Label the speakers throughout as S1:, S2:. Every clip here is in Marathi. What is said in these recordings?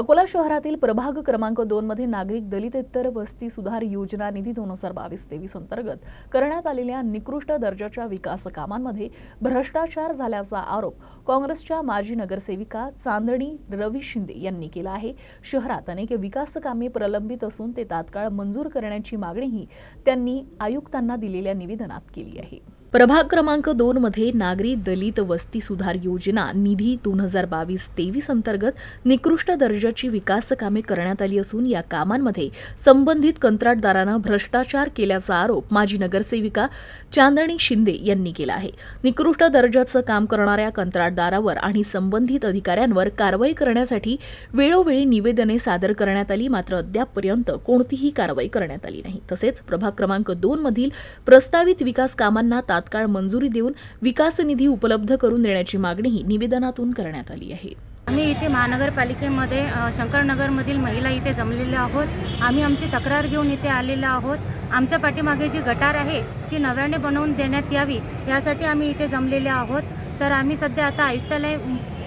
S1: अकोला शहरातील प्रभाग क्रमांक दोन मध्ये नागरिक दलितेतर वस्ती सुधार योजना निधी दोन हजार बावीस तेवीस अंतर्गत करण्यात आलेल्या निकृष्ट दर्जाच्या विकास कामांमध्ये भ्रष्टाचार झाल्याचा आरोप काँग्रेसच्या माजी नगरसेविका चांदणी रवी शिंदे यांनी केला आहे. शहरात अनेक विकास कामे प्रलंबित असून ते तात्काळ मंजूर करण्याची मागणीही त्यांनी आयुक्तांना दिलेल्या निवेदनात केली आहे. प्रभाग क्रमांक दोन मध्ये नागरी दलित वस्ती सुधार योजना निधी दोन हजार बावीस तेवीस अंतर्गत निकृष्ट दर्जाची विकास कामे करण्यात आली असून या कामांमध्ये संबंधित कंत्राटदारानं भ्रष्टाचार केल्याचा आरोप माजी नगरसेविका चांदणी शिंदे यांनी केला आहे. निकृष्ट दर्जाचं काम करणाऱ्या कंत्राटदारावर आणि संबंधित अधिकाऱ्यांवर कारवाई करण्यासाठी वेळोवेळी निवेदने सादर करण्यात आली मात्र अद्यापपर्यंत कोणतीही कारवाई करण्यात आली नाही. तसेच प्रभाग क्रमांक दोन मधील प्रस्तावित विकास कामांना तात्काळ मंजुरी देऊन विकास निधी उपलब्ध करून देण्याची मागणीही निवेदनातून करण्यात आली आहे.
S2: आम्ही इथे महानगरपालिकेमध्ये शंकरनगरमधील महिला इथे जमलेल्या आहोत. आम्ही आमची तक्रार घेऊन इथे आलेलो आहोत. आमच्या पाठीमागे जी गटार आहे ती नव्याने बनवून देण्यात यावी यासाठी आम्ही इथे जमलेले आहोत. तर आम्ही सध्या आता आयुक्तालय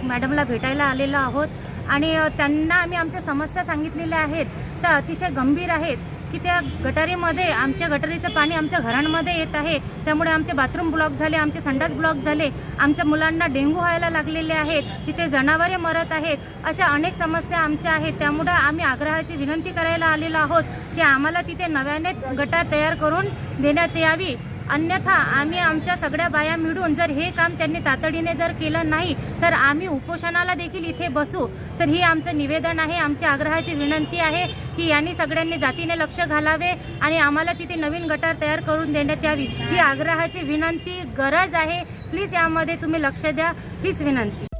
S2: मॅडमला भेटायला आलेलो आहोत. आणि त्यांना आम्ही आमच्या समस्या सांगितलेल्या आहेत. त्या अतिशय गंभीर आहेत. की त्या गटारीमध्ये आमच्या गटारीचं पाणी आमच्या घरांमध्ये येत आहे. त्यामुळे आमचे बाथरूम ब्लॉक झाले आमचे संडास ब्लॉक झाले. आमच्या मुलांना डेंगू व्हायला लागलेले आहेत तिथे जनावरे मरत आहेत. अशा अनेक समस्या आमच्या आहेत. त्यामुळे आम्ही आग्रहाची विनंती करायला आलेलो आहोत की आम्हाला तिथे नव्याने गटार तयार करून देण्यात यावी. अन्यथा आम्ही आमच्या सगळ्या बाया मिळून जर हे काम त्यांनी तातडीने जर केलं नाही तर आम्ही उपोषणाला देखील इथे बसू. तर ही आमचं निवेदन आहे आमची आग्रहाची विनंती आहे की यांनी सगळ्यांनी जातीने लक्ष घालावे आणि आम्हाला तिथे नवीन गटार तयार करून देण्यात यावी. ही आग्रहाची विनंती गरज आहे. प्लीज यामध्ये तुम्ही लक्ष द्या. हीच विनंती.